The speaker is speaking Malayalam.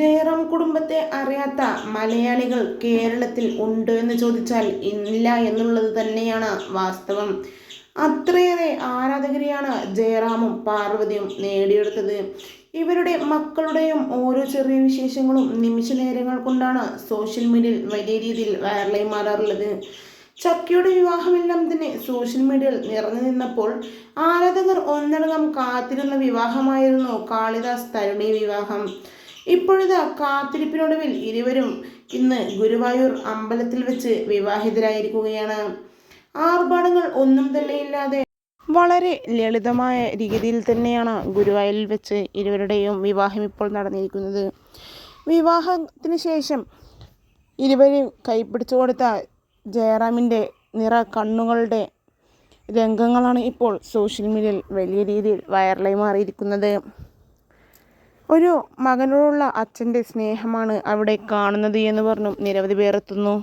ജയറാം കുടുംബത്തെ അറിയാത്ത മലയാളികൾ കേരളത്തിൽ ഉണ്ട് എന്ന് ചോദിച്ചാൽ ഇല്ല എന്നുള്ളത് തന്നെയാണ് വാസ്തവം. അത്രയേറെ ആരാധകരെയാണ് ജയറാമും പാർവതിയും നേടിയെടുത്തത്. ഇവരുടെ മക്കളുടെയും ഓരോ ചെറിയ വിശേഷങ്ങളും നിമിഷ നേരങ്ങൾ കൊണ്ടാണ് സോഷ്യൽ മീഡിയയിൽ വലിയ രീതിയിൽ വൈറലായി മാറാറുള്ളത്. ചക്കിയുടെ വിവാഹമെല്ലാം തന്നെ സോഷ്യൽ മീഡിയയിൽ നിറഞ്ഞു നിന്നപ്പോൾ ആരാധകർ ഒന്നടങ്കം കാത്തിരുന്ന വിവാഹമായിരുന്നു കാളിദാസ് തരുണി വിവാഹം. ഇപ്പോഴിതാ കാത്തിരിപ്പിനൊടുവിൽ ഇരുവരും ഇന്ന് ഗുരുവായൂർ അമ്പലത്തിൽ വെച്ച് വിവാഹിതരായിരിക്കുകയാണ്. ആർഭാടങ്ങൾ ഒന്നും തന്നെ ഇല്ലാതെ വളരെ ലളിതമായ രീതിയിൽ തന്നെയാണ് ഗുരുവായൂരിൽ വെച്ച് ഇരുവരുടെയും വിവാഹം ഇപ്പോൾ നടന്നിരിക്കുന്നത്. വിവാഹത്തിന് ശേഷം ഇരുവരും കൈപ്പിടിച്ചു കൊടുത്ത ജയറാമിന്റെ നിറ കണ്ണുകളുടെ രംഗങ്ങളാണ് ഇപ്പോൾ സോഷ്യൽ മീഡിയയിൽ വലിയ രീതിയിൽ വൈറലായി മാറിയിരിക്കുന്നത്. ഒരു മകനോടുള്ള അച്ഛന്റെ സ്നേഹമാണ് അവിടെ കാണുന്നത് എന്ന് പറഞ്ഞു. നിരവധി പേർ എത്തുന്നു.